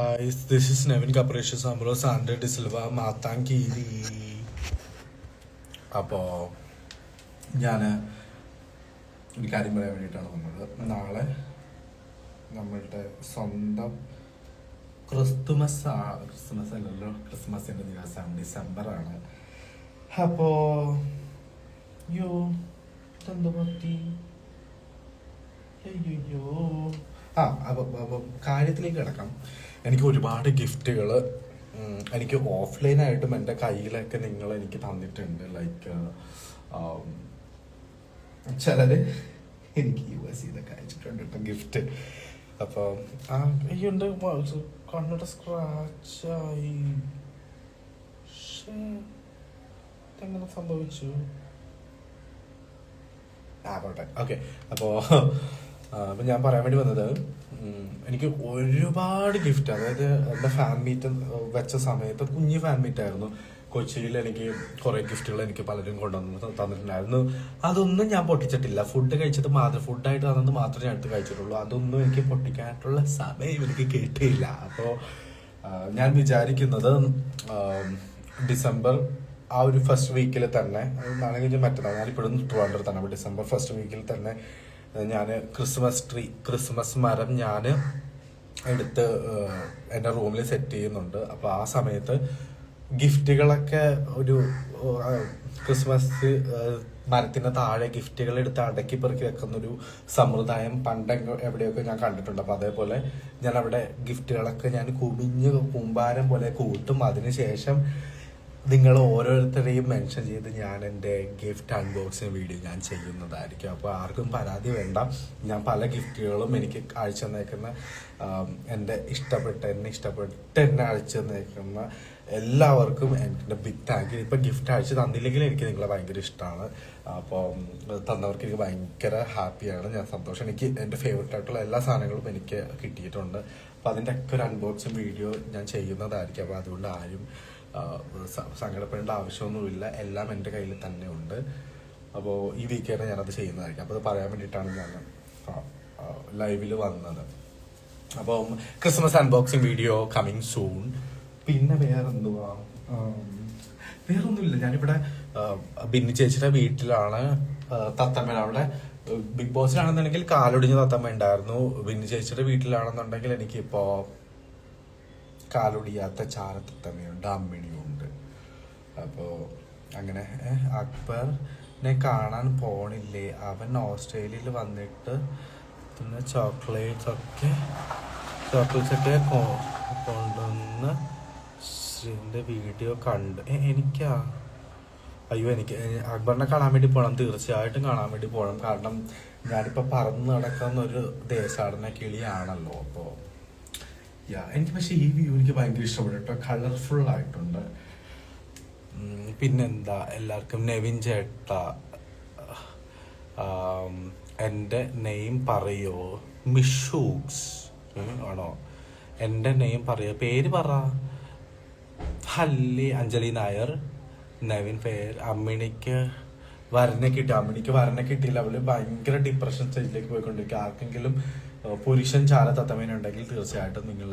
This is Nevin Capricious Ambrose Andre De Silva മാത്താങ്കീരി അപ്പോൾ ഞാൻ ഒരു കാര്യം പറയാൻ വേണ്ടിയിട്ടാണ് വന്നത്. നാളെ നമ്മളുടെ സ്വന്തം ക്രിസ്തുമസ് ക്രിസ്മസ് അല്ലല്ലോ ക്രിസ്മസിന്റെ ദിവസം ഡിസംബറാണ് അപ്പോൾ യോ ഇതെന്ത് പറ്റി? അയ്യോ. ആ അപ്പോൾ അപ്പൊ കാര്യത്തിലേക്ക് കിടക്കാം. എനിക്ക് ഒരുപാട് ഗിഫ്റ്റുകൾ എനിക്ക് ഓഫ്ലൈനായിട്ടും എന്റെ കയ്യിലൊക്കെ നിങ്ങൾ എനിക്ക് തന്നിട്ടുണ്ട്. ലൈക്ക് ചിലര് എനിക്ക് യു എസ് ഇതൊക്കെ അയച്ചിട്ടുണ്ട് കേട്ടോ ഗിഫ്റ്റ്. അപ്പോൾ അയ്യുണ്ട് കണ്ണുടെ സ്ക്രാച്ചായി എങ്ങനെ സംഭവിച്ചു? ആ കോട്ടെ ഓക്കെ അപ്പോൾ അപ്പം ഞാൻ പറയാൻ വേണ്ടി വന്നത് എനിക്ക് ഒരുപാട് ഗിഫ്റ്റ് അതായത് എന്റെ ഫാൻ മീറ്റ് വെച്ച സമയത്ത് കുഞ്ഞ് ഫാൻ ആയിരുന്നു. കൊച്ചിയിൽ എനിക്ക് കുറേ ഗിഫ്റ്റുകൾ എനിക്ക് പലരും കൊണ്ടുവന്ന് തന്നിട്ടുണ്ടായിരുന്നു. അതൊന്നും ഞാൻ പൊട്ടിച്ചിട്ടില്ല. ഫുഡ് കഴിച്ചത് മാത്രം ഫുഡായിട്ട് തന്നത് മാത്രമേ ഞാൻ എടുത്ത് കഴിച്ചിട്ടുള്ളൂ. അതൊന്നും എനിക്ക് പൊട്ടിക്കാനായിട്ടുള്ള സമയം എനിക്ക് കിട്ടിയില്ല. അപ്പോൾ ഞാൻ വിചാരിക്കുന്നത് ഡിസംബർ ആ ഒരു ഫസ്റ്റ് വീക്കിൽ തന്നെ നാളെ കഴിഞ്ഞ് മറ്റന്നാൾ ഞാനിപ്പോഴും ട്രിവാൻഡ്രത്താണ്. അപ്പോൾ ഡിസംബർ ഫസ്റ്റ് വീക്കിൽ തന്നെ ഞാൻ ക്രിസ്മസ് ട്രീ ക്രിസ്മസ് മരം ഞാൻ എടുത്ത് എന്റെ റൂമിൽ സെറ്റ് ചെയ്യുന്നുണ്ട്. അപ്പോൾ ആ സമയത്ത് ഗിഫ്റ്റുകളൊക്കെ ഒരു ക്രിസ്മസ് മരത്തിന് താഴെ ഗിഫ്റ്റുകൾ എടുത്ത് അടക്കി പെറുക്കി വെക്കുന്ന ഒരു സമ്പ്രദായം പണ്ട് എവിടെയൊക്കെ ഞാൻ കണ്ടിട്ടുണ്ട്. അപ്പോൾ അതേപോലെ ഞാൻ അവിടെ ഗിഫ്റ്റുകളൊക്കെ ഞാൻ കുമിഞ്ഞ് കൂമ്പാരം പോലെ കൂട്ടും. അതിനുശേഷം നിങ്ങൾ ഓരോരുത്തരെയും മെൻഷൻ ചെയ്ത് ഞാൻ എന്റെ ഗിഫ്റ്റ് അൺബോക്സിങ് വീഡിയോ ഞാൻ ചെയ്യുന്നതായിരിക്കും. അപ്പോൾ ആർക്കും പരാതി വേണ്ട. ഞാൻ പല ഗിഫ്റ്റുകളും എനിക്ക് അയച്ചു തന്നേക്കുന്ന എന്റെ ഇഷ്ടപ്പെട്ട എന്നെ ഇഷ്ടപ്പെട്ട് എന്നെ അയച്ചു തന്നേക്കുന്ന എല്ലാവർക്കും എന്റെ ബിഗ് താങ്ക് യു ഇപ്പം ഗിഫ്റ്റ് അയച്ചു തന്നില്ലെങ്കിലും എനിക്ക് നിങ്ങളെ ഭയങ്കര ഇഷ്ടമാണ്. അപ്പോൾ തന്നവർക്ക് എനിക്ക് ഭയങ്കര ഹാപ്പിയാണ്. ഞാൻ സന്തോഷം. എനിക്ക് എന്റെ ഫേവറേറ്റ് ആയിട്ടുള്ള എല്ലാ സാധനങ്ങളും എനിക്ക് കിട്ടിയിട്ടുണ്ട്. അപ്പോൾ അതിന്റെ ഒക്കെ ഒരു അൺബോക്സിങ് വീഡിയോ ഞാൻ ചെയ്യുന്നതായിരിക്കും. അപ്പോൾ അതുകൊണ്ട് ആരും സങ്കടപ്പെടേണ്ട ആവശ്യമൊന്നുമില്ല. എല്ലാം എന്റെ കയ്യിൽ തന്നെ ഉണ്ട്. അപ്പോൾ ഈ വീക്കെൻഡ് ഞാനത് ചെയ്യുന്നതായിരിക്കും. അപ്പോൾ അത് പറയാൻ വേണ്ടിയിട്ടാണ് ഞാൻ ലൈവിൽ വന്നത്. അപ്പം Christmas unboxing video coming soon പിന്നെ വേറെന്തുവാ? വേറൊന്നുമില്ല. ഞാനിവിടെ ബിന്നി ചേച്ചിയുടെ വീട്ടിലാണ്. തത്തമ്മ അവിടെ ബിഗ് ബോസിലാണെന്നുണ്ടെങ്കിൽ കാലൊടിഞ്ഞ തത്തമ്മ ഉണ്ടായിരുന്നു. ബിന്നി ചേച്ചിയുടെ വീട്ടിലാണെന്നുണ്ടെങ്കിൽ എനിക്കിപ്പോ കാലൊടിയാത്ത ചാരത്തത്തമ്മയുണ്ട് അമ്മിണിയുണ്ട്. അപ്പോൾ അങ്ങനെ അക്ബറിനെ കാണാൻ പോണില്ലേ? അവൻ ഓസ്ട്രേലിയയിൽ വന്നിട്ട് പിന്നെ ചോക്ലേറ്റ്സ് ഒക്കെ ചോക്ലേറ്റ്സ് ഒക്കെ കൊണ്ടുവന്ന് ശ്രീന്റെ വീഡിയോ കണ്ട്. എനിക്കാ? അയ്യോ എനിക്ക് അക്ബറിനെ കാണാൻ വേണ്ടി പോകണം തീർച്ചയായിട്ടും കാണാൻ വേണ്ടി പോകണം കാരണം ഞാനിപ്പോൾ പറന്ന് നടക്കുന്ന ഒരു ദേശാടന കിളിയാണല്ലോ. അപ്പോൾ യാ എനിക്ക് പക്ഷേ ഈ വ്യൂ എനിക്ക് ഭയങ്കര ഇഷ്ടപ്പെട്ടു കേട്ടോ. കളർഫുൾ ആയിട്ടുണ്ട്. പിന്നെന്താ? എല്ലാവർക്കും നെവിൻ ചേട്ട എന്റെ നെയിം പറയോ? മിഷൂക്സ്. ആണോ? എന്റെ നെയിം പറയോ? പേര് പറ. ഹല്ലി അഞ്ജലി നായർ നവീൻ പേർ അമ്മിണിക്ക് വരനെ കിട്ടി. അമ്മിണിക്ക് വരനെ കിട്ടിയില്ല. അവൾ ഭയങ്കര ഡിപ്രഷൻ സ്റ്റേജിലേക്ക് പോയിക്കൊണ്ടിരിക്കുക ആർക്കെങ്കിലും പുരുഷൻ ചാല തത്തമേനുണ്ടെങ്കിൽ തീർച്ചയായിട്ടും നിങ്ങൾ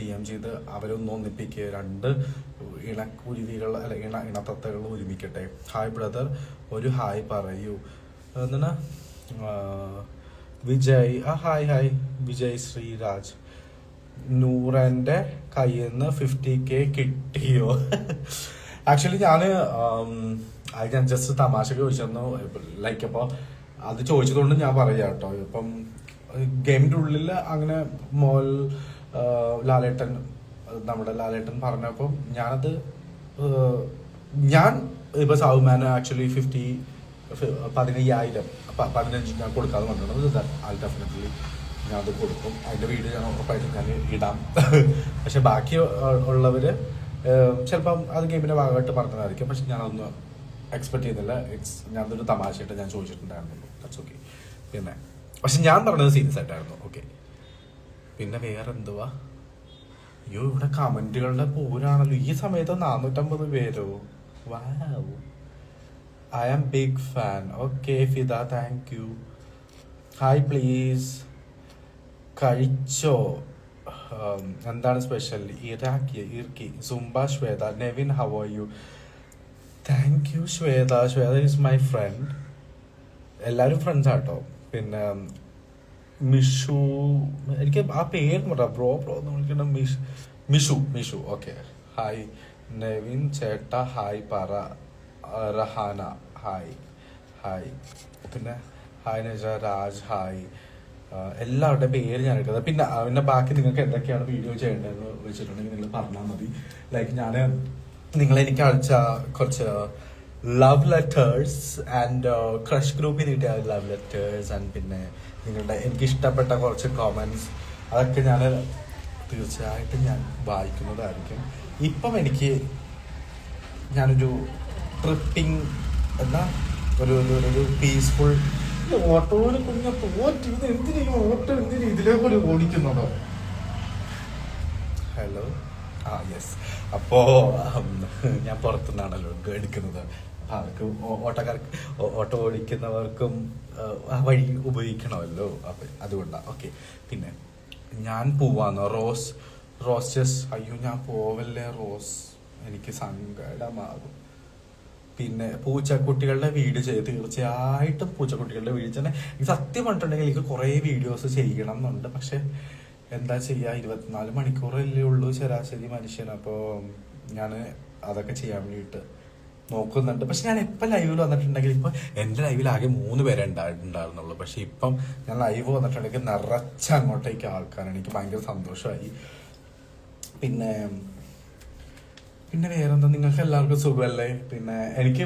ഡി എം ചെയ്ത് അവരെ ഒന്ന് ഒന്നിപ്പിക്കുക രണ്ട് ഇണക്കുരുവികൾ അല്ല ഇണ ഇണത്തത്തകൾ ഒരുമിക്കട്ടെ. ഹായ് ബ്രദർ ഒരു ഹായ് പറയൂ. എന്താണ്? വിജയ്. ആ ഹായ് ഹായ് വിജയ് ശ്രീരാജ്. നൂറന്റെ കയ്യിൽ നിന്ന് ഫിഫ്റ്റി കെ കിട്ടിയോ ആക്ച്വലി ഞാൻ അത് ഞാൻ ജസ്റ്റ് തമാശക്ക് ചോദിച്ചിരുന്നു ലൈക്ക് അപ്പോൾ അത് ചോദിച്ചതുകൊണ്ട് ഞാൻ പറയാം കേട്ടോ ഇപ്പം ഗെയിമിന്റെ ഉള്ളിൽ അങ്ങനെ ആ, ലാലേട്ടൻ നമ്മുടെ ലാലേട്ടൻ പറഞ്ഞപ്പം ഞാനത് ഞാൻ ഇപ്പൊ സൗമാൻ ആക്ച്വലി ഫിഫ്റ്റി പതിനയ്യായിരം പതിനഞ്ച് ഞാൻ കൊടുക്കാതെ പറഞ്ഞിട്ടുണ്ട് ഞാൻ അത് കൊടുക്കും. അതിന്റെ വീട് ഞാൻ ഉറപ്പായിട്ട് ഞാൻ ഇടാം. പക്ഷെ ബാക്കി ഉള്ളവര് ചിലപ്പം അത് ഗെയിമിന്റെ ഭാഗമായിട്ട് പറഞ്ഞതായിരിക്കും. പക്ഷെ ഞാൻ ഞാനതൊന്നും എക്സ്പെക്ട് ചെയ്യുന്നില്ല. ഇറ്റ്സ് ഞാനതൊരു തമാശയായിട്ട് ഞാൻ ചോദിച്ചിട്ടുണ്ടായിരുന്നുള്ളൂ. ദാറ്റ്സ് പിന്നെ പക്ഷെ ഞാൻ പറഞ്ഞത് സീരിയസ് ആയിട്ടായിരുന്നു ഓക്കെ പിന്നെ വേറെ എന്തുവാ അയ്യോ ഇവിടെ കമന്റുകളുടെ പോരാണല്ലോ. ഈ സമയത്ത് നാനൂറ്റമ്പത് പേരോ? Wow I am big fan okay Fida thank you hi please കഴിച്ചോ? എന്താണ് സ്പെഷ്യൽ ഇറാക്കി ഇർക്കി Zumba Shweta Nevin how are you thank you Shweta. Shweta is my friend എല്ലാവരും ഫ്രണ്ട്സ് ആട്ടോ. പിന്നെ മിഷു എനിക്ക് ആ പേര് പറയാം ബ്രോ ബ്രോ എന്ന് വിളിക്കുന്ന മിഷ് മിഷു മിഷു ഓക്കെ ഹായ് നവീൻ ചേട്ട ഹായ് പറ റഹാന ഹായ് ഹായ് പിന്നെ ഹായ് നജ രാജ് ഹായ് ആ, എല്ലാവരുടെ പേര് ഞാൻ എടുക്കുന്നത്. പിന്നെ പിന്നെ ബാക്കി നിങ്ങൾക്ക് എന്തൊക്കെയാണ് വീഡിയോ ചെയ്യേണ്ടതെന്ന് വെച്ചിട്ടുണ്ടെങ്കിൽ നിങ്ങൾ പറഞ്ഞാൽ മതി. ലൈക്ക് ഞാൻ നിങ്ങളെനിക്ക് അയച്ച കുറച്ച് ലവ് ലെറ്റേഴ്സ് ആൻഡ് ക്രഷ് ഗ്രൂപ്പിൽ കിട്ടിയ ലവ് ലെറ്റേഴ്സ് ആൻഡ് പിന്നെ നിങ്ങളുടെ എനിക്ക് ഇഷ്ടപ്പെട്ട കുറച്ച് കോമൻസ് അതൊക്കെ ഞാൻ തീർച്ചയായിട്ടും ഞാൻ വായിക്കുന്നതായിരിക്കും. ഇപ്പം എനിക്ക് ഞാനൊരു ട്രിപ്പിംഗ് എന്താ? ഒരു ഒരു പീസ്ഫുൾ ഓട്ടോയിൽ കുഞ്ഞ പോറ്റ് ഇത് എന്തിനാ ഓട്ടോ എന്തിനും ഇതിലേക്ക് ഓടിക്കുന്നുണ്ടോ ഹലോ ആ യെസ് അപ്പോ ഞാൻ പുറത്തുനിന്നാണല്ലോ എടുക്കുന്നത്. അവർക്ക് ഓട്ടക്കാർക്ക് ഓട്ടോ ഓടിക്കുന്നവർക്കും ആ വഴി ഉപയോഗിക്കണമല്ലോ. അപ്പൊ അതുകൊണ്ടാണ് ഓക്കെ. പിന്നെ ഞാൻ പോവാന്ന്? Rose roses. അയ്യോ ഞാൻ പോവല്ലേ റോസ്? എനിക്ക് സങ്കടമാകും. പിന്നെ പൂച്ചക്കുട്ടികളുടെ വീട് ചെയ്ത് തീർച്ചയായിട്ടും പൂച്ചക്കുട്ടികളുടെ വീട് തന്നെ സത്യം പറഞ്ഞിട്ടുണ്ടെങ്കിൽ എനിക്ക് കുറേ വീഡിയോസ് ചെയ്യണം എന്നുണ്ട്. പക്ഷെ എന്താ ചെയ്യുക ഇരുപത്തിനാല് മണിക്കൂറല്ലേ ഉള്ളൂ ശരാശരി മനുഷ്യൻ അപ്പോൾ ഞാൻ അതൊക്കെ ചെയ്യാൻ വേണ്ടിയിട്ട് നോക്കുന്നുണ്ട്. പക്ഷെ ഞാൻ എപ്പോൾ ലൈവിൽ വന്നിട്ടുണ്ടെങ്കിൽ ഇപ്പം എന്റെ ലൈവിൽ ആകെ മൂന്ന് പേരെ ഉണ്ടായിട്ടുണ്ടായിരുന്നുള്ളൂ പക്ഷെ ഇപ്പം ഞാൻ ലൈവ് വന്നിട്ടുണ്ടെങ്കിൽ നിറച്ച അങ്ങോട്ടേക്ക് ആൾക്കാരാണ്. എനിക്ക് ഭയങ്കര സന്തോഷമായി. പിന്നെ പിന്നെ വേറെന്താ? നിങ്ങൾക്ക് എല്ലാവർക്കും സുഖമല്ലേ? പിന്നെ എനിക്ക്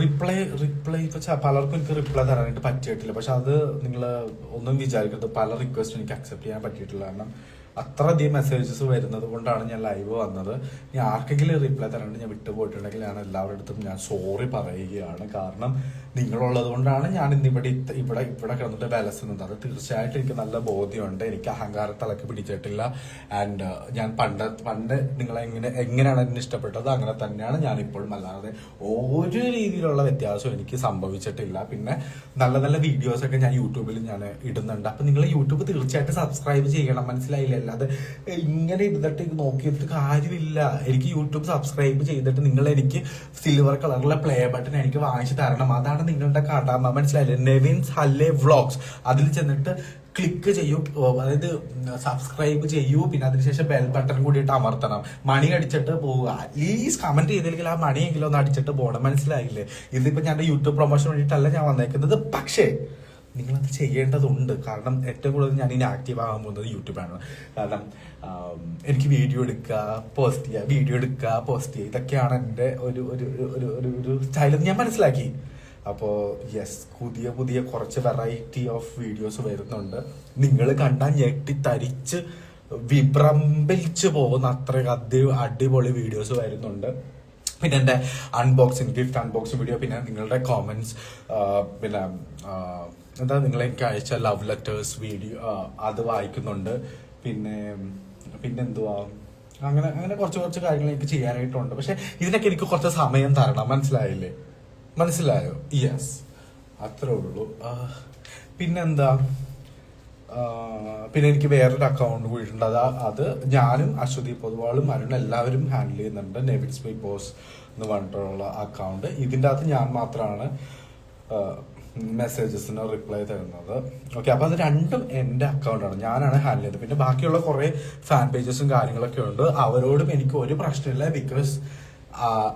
റിപ്ലൈ റിപ്ലൈ ഇപ്പൊ പലർക്കും എനിക്ക് റിപ്ലൈ തരാനായിട്ട് പറ്റിയിട്ടില്ല. പക്ഷെ അത് നിങ്ങൾ ഒന്നും വിചാരിക്കരുത്. പല റിക്വസ്റ്റും എനിക്ക് അക്സെപ്റ്റ് ചെയ്യാൻ പറ്റിയിട്ടില്ല. കാരണം അത്രയധികം മെസ്സേജസ് വരുന്നത് കൊണ്ടാണ് ഞാൻ ലൈവ് വന്നത്. ഞാൻ ആർക്കെങ്കിലും റിപ്ലൈ തരാണ്ട് ഞാൻ വിട്ടുപോയിട്ടുണ്ടെങ്കിൽ ഞാൻ എല്ലാവരുടെ അടുത്തും ഞാൻ സോറി പറയുകയാണ്. കാരണം നിങ്ങളുള്ളത് കൊണ്ടാണ് ഞാൻ ഇന്നിവിടെ ഇവിടെ ഇവിടെ കിടന്നിട്ട് വിലസുന്നത് അത് തീർച്ചയായിട്ടും എനിക്ക് നല്ല ബോധ്യമുണ്ട്. എനിക്ക് അഹങ്കാരത്തിളക്കി പിടിച്ചിട്ടില്ല. ആൻഡ് ഞാൻ പണ്ട് പണ്ട് നിങ്ങളെ എങ്ങനെ എങ്ങനെയാണ് എന്നെ ഇഷ്ടപ്പെട്ടത് അങ്ങനെ തന്നെയാണ് ഞാൻ ഇപ്പോഴും അല്ലാതെ ഒരു രീതിയിലുള്ള വ്യത്യാസവും എനിക്ക് സംഭവിച്ചിട്ടില്ല. പിന്നെ നല്ല നല്ല വീഡിയോസ് ഒക്കെ ഞാൻ യൂട്യൂബിൽ ഞാൻ ഇടുന്നുണ്ട്. അപ്പം നിങ്ങൾ യൂട്യൂബ് തീർച്ചയായിട്ടും സബ്സ്ക്രൈബ് ചെയ്യണം. മനസ്സിലായില്ല? അല്ലാതെ ഇങ്ങനെ ഇരുന്നിട്ട് നോക്കിയിട്ട് കാര്യമില്ല. എനിക്ക് യൂട്യൂബ് സബ്സ്ക്രൈബ് ചെയ്തിട്ട് നിങ്ങൾ എനിക്ക് സിൽവർ കളറിലെ പ്ലേ ബട്ടൺ എനിക്ക് വാങ്ങിച്ചു തരണം. അതാണ് നിങ്ങളുടെ കാട്ടാമ മനസ്സിലായില്ലേ? നെവിൻസ് ഹല്ലേ വ്ളോഗ്സ്. അതിൽ ചെന്നിട്ട് ക്ലിക്ക് ചെയ്യൂ. അതായത് സബ്സ്ക്രൈബ് ചെയ്യൂ. പിന്നെ അതിനുശേഷം ബെൽ ബട്ടൺ കൂടിയിട്ട് അമർത്തണം. മണി അടിച്ചിട്ട് പോവുക. അറ്റ്ലീസ്റ്റ് കമന്റ് ചെയ്തില്ലെങ്കിൽ ആ മണിയെങ്കിലും ഒന്ന് അടിച്ചിട്ട് പോകണം മനസ്സിലായില്ലേ? ഇതിപ്പോ ഞാൻ യൂട്യൂബ് പ്രൊമോഷൻ വേണ്ടിയിട്ടല്ല ഞാൻ വന്നേക്കുന്നത്. പക്ഷേ നിങ്ങളത് ചെയ്യേണ്ടതുണ്ട്. കാരണം ഏറ്റവും കൂടുതൽ ഞാൻ ഇനി ആക്റ്റീവ് ആകാൻ പോകുന്നത് യൂട്യൂബാണ് കാരണം എനിക്ക് വീഡിയോ എടുക്കുക പോസ്റ്റ് ചെയ്യുക വീഡിയോ എടുക്കുക പോസ്റ്റ് ചെയ്യുക. ഇതൊക്കെയാണ് എന്റെ ഒരു ഒരു ഒരു- ഒരു സ്റ്റൈൽ ഞാൻ മനസ്സിലാക്കി. അപ്പോൾ യെസ് പുതിയ പുതിയ കുറച്ച് വെറൈറ്റി ഓഫ് വീഡിയോസ് വരുന്നുണ്ട്. നിങ്ങൾ കണ്ടാൽ ഞെട്ടിത്തരിച്ച് വിഭ്രംഭിച്ച് പോകുന്ന അത്ര അതി അടിപൊളി വീഡിയോസ് വരുന്നുണ്ട്. പിന്നെ എന്റെ അൺബോക്സിങ് ഗിഫ്റ്റ് അൺബോക്സിങ് വീഡിയോ പിന്നെ നിങ്ങളുടെ കോമൻസ് പിന്നെ എന്താ എനിക്ക് അയച്ച ലവ് ലെറ്റേഴ്സ് വീഡിയോ അത് വായിക്കുന്നുണ്ട്. പിന്നെ പിന്നെ പിന്നെന്തുവാ? അങ്ങനെ അങ്ങനെ കുറച്ച് കുറച്ച് കാര്യങ്ങൾ എനിക്ക് ചെയ്യാനായിട്ടുണ്ട്. പക്ഷെ ഇതിനൊക്കെ എനിക്ക് കുറച്ച് സമയം തരണം. മനസ്സിലായില്ലേ? മനസ്സിലായോ? യെസ് അത്രേ ഉള്ളൂ. പിന്നെന്താ? പിന്നെ എനിക്ക് വേറൊരു അക്കൗണ്ട് കൂടിയിട്ടുണ്ട് അത് അത് ഞാനും അശ്വതി പൊതുവാളും അരുൺ എല്ലാവരും ഹാൻഡിൽ ചെയ്യുന്നുണ്ട്. നെവിറ്റ്സ് മൈ ബോസ് എന്ന് പറഞ്ഞിട്ടുള്ള അക്കൗണ്ട് ഇതിന്റെ അകത്ത് ഞാൻ മാത്രമാണ് മെസ്സേജസിന് റിപ്ലൈ തരുന്നത്. ഓക്കെ അപ്പൊ അത് രണ്ടും എന്റെ അക്കൗണ്ടാണ് ഞാനാണ് ഹാൻഡിൽ ചെയ്തത്. പിന്നെ ബാക്കിയുള്ള കുറേ ഫാൻ പേജസും കാര്യങ്ങളൊക്കെ ഉണ്ട്. അവരോടും എനിക്ക് ഒരു പ്രശ്നമില്ല ബിക്കോസ്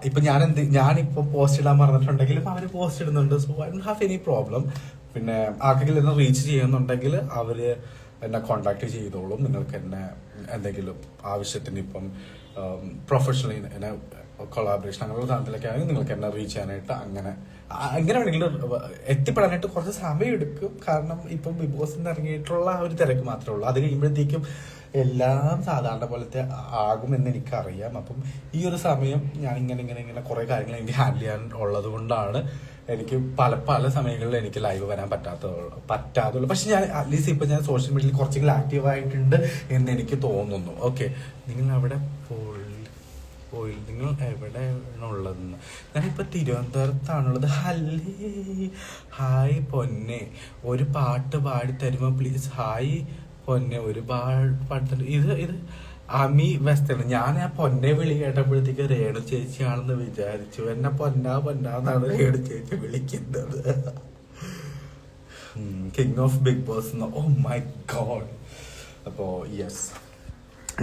ഇപ്പൊ ഞാൻ എന്ത് ഞാനിപ്പോ പോസ്റ്റ് ഇടാൻ പറഞ്ഞിട്ടുണ്ടെങ്കിലും അവർ പോസ്റ്റ് ഇടുന്നുണ്ട്. So I don't have any problem പിന്നെ ആർക്കെങ്കിലും എന്നെ റീച്ച് ചെയ്യുന്നുണ്ടെങ്കിൽ അവർ എന്നെ കോണ്ടാക്ട് ചെയ്തോളും. നിങ്ങൾക്ക് എന്നെ എന്തെങ്കിലും ആവശ്യത്തിന് ഇപ്പം പ്രൊഫഷണലി എന്നെ കൊളാബറേഷൻ അങ്ങനെയുള്ള സാധനത്തിലൊക്കെ ആണെങ്കിൽ നിങ്ങൾക്ക് എന്നെ റീച്ച് ചെയ്യാനായിട്ട് അങ്ങനെ അങ്ങനെ വേണമെങ്കിലും എത്തിപ്പെടാനായിട്ട് കുറച്ച് സമയം എടുക്കും കാരണം ഇപ്പം ബിഗ് നിന്ന് ഇറങ്ങിയിട്ടുള്ള ആ ഒരു തിരക്ക് മാത്രമേ ഉള്ളൂ. അത് കഴിയുമ്പോഴത്തേക്കും എല്ലാം സാധാരണ പോലത്തെ ആകുമെന്ന് എനിക്കറിയാം. അപ്പം ഈ ഒരു സമയം ഞാൻ ഇങ്ങനെ ഇങ്ങനെ ഇങ്ങനെ കുറെ കാര്യങ്ങൾ എനിക്ക് ഹാൻഡിൽ ചെയ്യാൻ ഉള്ളത് കൊണ്ടാണ് എനിക്ക് പല പല സമയങ്ങളിൽ എനിക്ക് ലൈവ് വരാൻ പറ്റാത്ത പറ്റാതുള്ളൂ. പക്ഷെ ഞാൻ അറ്റ്ലീസ്റ്റ് ഇപ്പൊ ഞാൻ സോഷ്യൽ മീഡിയയിൽ കുറച്ചെങ്കിലും ആക്റ്റീവ് ആയിട്ടുണ്ട് എന്ന് എനിക്ക് തോന്നുന്നു. ഓക്കെ നിങ്ങൾ അവിടെ പോയി പോയി. നിങ്ങൾ എവിടെയാണ് ഉള്ളതെന്ന് ഞാനിപ്പൊ തിരുവനന്തപുരത്താണുള്ളത്. ഹല്ലേ ഹായ് പൊന്നെ. ഒരു പാട്ട് പാടി തരുമോ പ്ലീസ് ഹായ്. പൊന്നെ ഒരുപാട് പാട്ടുണ്ട് ഇത് ഇത് അമി വെസ്റ്റേൺ ഞാൻ ആ പൊന്നെ വിളി കേട്ടപ്പോഴത്തേക്ക് രേണു ചേച്ചിയാണെന്ന് വിചാരിച്ചു. എന്നെ പൊന്നാ പൊന്നാന്നാണ് രേണു ചേച്ചി വിളിക്കുന്നത്. King of big boss oh my God അപ്പോ യെസ്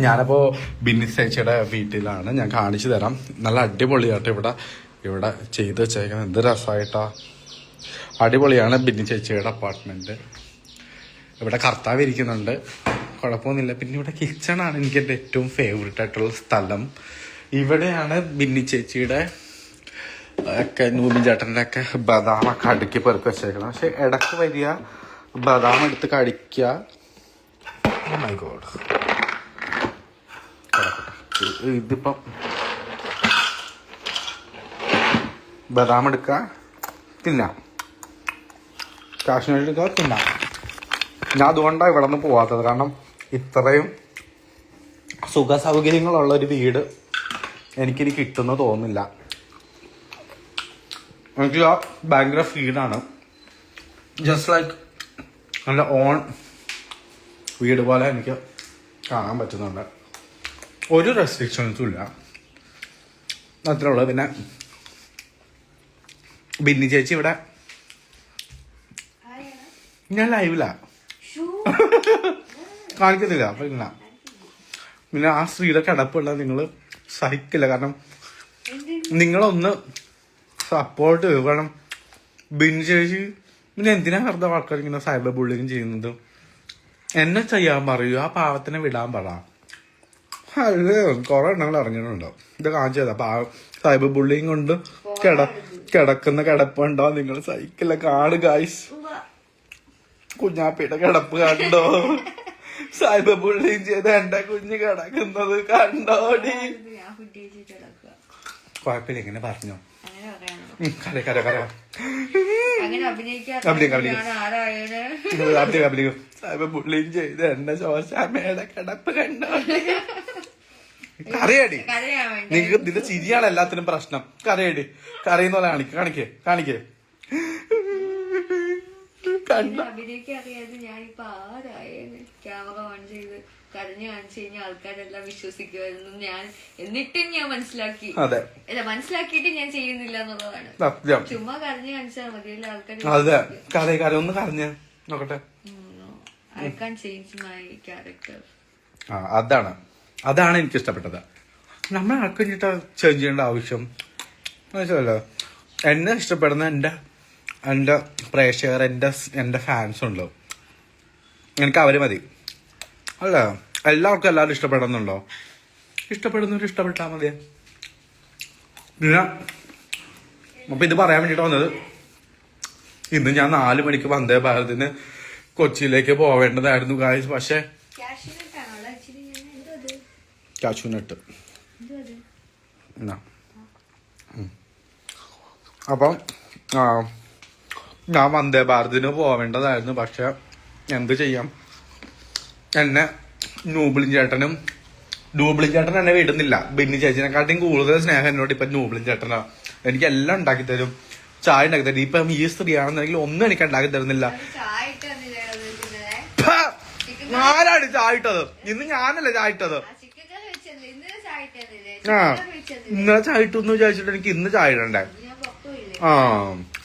ഞാനപ്പോ ബിന്നി ചേച്ചിയുടെ വീട്ടിലാണ്. ഞാൻ കാണിച്ചു തരാം. നല്ല അടിപൊളിയായിട്ട് ഇവിടെ. ഇവിടെ ചെയ്ത് വെച്ചേക്കുന്നത്. എന്ത് രസമായിട്ടാ അടിപൊളിയാണ് ബിന്നി ചേച്ചിയുടെ അപ്പാർട്ട്മെന്റ് ഇവിടെ കർത്താവ് ഇരിക്കുന്നുണ്ട്. കുഴപ്പമൊന്നുമില്ല. പിന്നെ ഇവിടെ കിച്ചണാണ് എനിക്ക് എന്റെ ഏറ്റവും ഫേവറേറ്റ് ആയിട്ടുള്ള സ്ഥലം. ഇവിടെയാണ് ബിന്നി ചേച്ചിയുടെ ഒക്കെ നൂബിൻ ചേട്ടന്റെ ഒക്കെ ബദാമൊക്കെ അടുക്കി പെറുക്കി വെച്ചേക്കണം പക്ഷെ ഇടയ്ക്ക് വരിക ബദാം എടുത്ത് കടിക്കുക. My God God. ഇതിപ്പം ബദാം എടുക്കുക തിന്നാം. കാശ്മീർ എടുക്കുക തിന്നാം. ഞാൻ അതുകൊണ്ടാണ് ഇവിടെ നിന്ന് പോവാത്തത്. കാരണം ഇത്രയും സുഖ സൗകര്യങ്ങളുള്ള ഒരു വീട് എനിക്കിനി കിട്ടുന്ന തോന്നുന്നില്ല. എനിക്ക് ആ ഭയങ്കര ഫീഡാണ് ജസ്റ്റ് ലൈക്ക് നല്ല ഓൺ വീട് പോലെ എനിക്ക് കാണാൻ പറ്റുന്നുണ്ട്. ഒരു റെസ്ട്രിക്ഷൻസും ഇല്ല. അത്രേ ഉള്ളൂ. പിന്നെ ബിന്നി ചേച്ചി ഇവിടെ? ഞാൻ ലൈവിലാ കാണിക്കത്തില്ല പിന്നെ പിന്നെ ആ സ്ത്രീയുടെ കിടപ്പുള്ള നിങ്ങൾ സഹിക്കില്ല. കാരണം നിങ്ങളൊന്ന് സപ്പോർട്ട് കാരണം ബിന്നി ചേച്ചി പിന്നെ എന്തിനാ വെറുതെ ആൾക്കാർ ഇങ്ങനെ സൈബർ ബുള്ളിങ് ചെയ്യുന്നത്? എന്നെ ചെയ്യാൻ പറയൂ ആ പാവത്തിനെ വിടാൻ പറ. കുറെ എണ്ണങ്ങൾ ഇറങ്ങിയിട്ടുണ്ടോ ഇത് കാണിച്ചത് പാവ സൈബർ ബുള്ളിങ് കൊണ്ട് കിട കിടക്കുന്ന കിടപ്പുണ്ടോ? നിങ്ങൾ സഹിക്കില്ല. കാണുക ഗായ്സ് കുഞ്ഞാപ്പിയുടെ കിടപ്പ് കണ്ടോ? സായിബ പുള്ളിയും ചെയ്ത് എന്റെ കുഞ്ഞ് കിടക്കുന്നത് കണ്ടോടി കുഴപ്പമില്ല ഇങ്ങനെ പറഞ്ഞോ. കര ബുള്ളിങ് ചെയ്ത് എന്റെ ശോശാമ്മയുടെ കിടപ്പ് കണ്ടോടി കരയടി നിങ്ങൾക്ക് ഇതിന്റെ ചിരിയാണ് എല്ലാത്തിനും പ്രശ്നം. കരയടി കരയുന്ന പോലെ കാണിക്കേ കാണിക്കേ കാണിക്കേ. കണ്ട. അഭിനയിക്കാൻ അറിയാതെ ഞാനിപ്പോ ആരായെന്ന് ക്യാമറ ഓൺ ചെയ്ത് കരഞ്ഞു കാണിച്ചു കഴിഞ്ഞാൽ ആൾക്കാരെല്ലാം വിശ്വസിക്കുമായിരുന്നു ഞാൻ എന്നിട്ടും ഞാൻ മനസ്സിലാക്കി. അതെ. അല്ല മനസ്സിലാക്കിയിട്ട് ഞാൻ ചെയ്യുന്നില്ല എന്നുള്ളതാണ്. സത്യം. ചുമ്മാ കരഞ്ഞു കാണിച്ചാൽ മതിയല്ലേ ആൾക്കാർ അതെ. കഥ കര ഒന്ന് കരഞ്ഞ നോക്കട്ടെ. I can change my character ആ അതാണ്. അതാണ് എനിക്ക് ഇഷ്ടപ്പെട്ടത് നമ്മൾ ആൾക്കാരിട്ട് ചേഞ്ച് ചെയ്യേണ്ട ആവശ്യം മനസ്സിലല്ലോ എന്നെ ഇഷ്ടപ്പെടുന്ന എന്റെ എന്റെ പ്രേക്ഷകർ എന്റെ എന്റെ ഫാൻസ് ഉണ്ട്. എനിക്ക് അവർ മതി. അല്ല എല്ലാവർക്കും എല്ലാവരും ഇഷ്ടപ്പെടുന്നുണ്ടോ? ഇഷ്ടപ്പെടുന്നവർ ഇഷ്ടപ്പെട്ടാൽ മതി പിന്നെ അപ്പൊ ഇത് പറയാൻ വേണ്ടിട്ട് വന്നത്. ഇന്ന് ഞാൻ നാല് മണിക്ക് വന്ദേ ഭാരതിന് കൊച്ചിയിലേക്ക് പോവേണ്ടതായിരുന്നു കാര്യം പക്ഷേ കാശുനട്ട് അപ്പം ഞാൻ വന്ദേ ഭാരതിന് പോവേണ്ടതായിരുന്നു പക്ഷെ എന്ത് ചെയ്യാം? എന്നെ നൂബിളിൻ ചേട്ടനും നൂബിളിൻ ചേട്ടൻ എന്നെ വിടുന്നില്ല. ബിന്നി ചേച്ചിനെക്കാട്ടിയും കൂടുതൽ സ്നേഹം എന്നോട് ഇപ്പൊ നൂബിളിൻ ചേട്ടനാ. എനിക്ക് എല്ലാം ഉണ്ടാക്കി തരും. ചായ ഉണ്ടാക്കി തരും. ഇപ്പം ഈ സ്ത്രീയാണെന്നുണ്ടെങ്കിൽ ഒന്നും എനിക്ക് ഉണ്ടാക്കി തരുന്നില്ല! ആരാണ് ചായ ഇട്ടത്? ഇന്ന് ഞാനല്ല ചായ ഇട്ടത്? ആ? ഇന്നലെ ചായ ഇട്ടതല്ലേ? ആ ചിക്കൻ കറി വെച്ചതല്ലേ? ഇന്നലെ ചായ ഇട്ടെന്ന് വിചാരിച്ചിട്ട് എനിക്ക് ഇന്ന് ചായ ഇടണ്ടേ? ആ.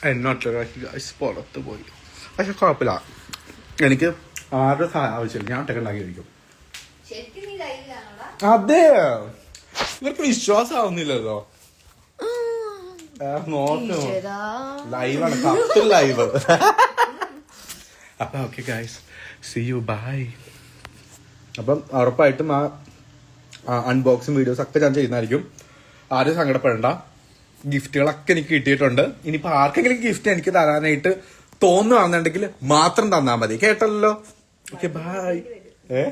എന്നെ ഒറ്റക്കാക്കി ഗൈസ് പുറത്ത് പോയി. പക്ഷെ കുഴപ്പമില്ല. എനിക്ക് ആരുടെ സഹായം ആവശ്യമില്ല. ഞാൻ ഒറ്റയ്ക്ക് ഉണ്ടാക്കി കഴിക്കും? അതെ. ഇവർക്ക് വിശ്വാസമാവുന്നില്ലല്ലോ. ആവുന്നില്ലല്ലോ ഈശ്വരാ. ലൈവാണ് കത്ത് ലൈവ് അപ്പൊ okay guys see you bye അപ്പം ഉറപ്പായിട്ടും ആ അൺബോക്സിങ് വീഡിയോസ് ഒക്കെ ഞാൻ ചെയ്യുന്നതായിരിക്കും. ആരും സങ്കടപ്പെടണ്ട. ഗിഫ്റ്റുകളൊക്കെ എനിക്ക് കിട്ടിയിട്ടുണ്ട്. ഇനിയിപ്പോ ആർക്കെങ്കിലും ഗിഫ്റ്റ് എനിക്ക് തരാനായിട്ട് തോന്നുകയാണെന്നുണ്ടെങ്കിൽ മാത്രം തന്നാൽ മതി. കേട്ടല്ലോ? ഓക്കെ ബായ് ഏ?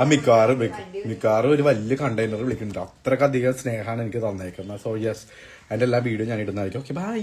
ആ മിക്കവാറും മിക്കവാറും ഒരു വലിയ കണ്ടെയ്നർ വിളിക്കുന്നുണ്ട്. അത്രക്കധികം സ്നേഹമാണ് എനിക്ക് തന്നേക്കുന്നത്. സോ യെസ് അതിന്റെ എല്ലാ വീഡിയോ ഞാൻ ഇടുന്നതായിരിക്കും ഓക്കെ ബൈ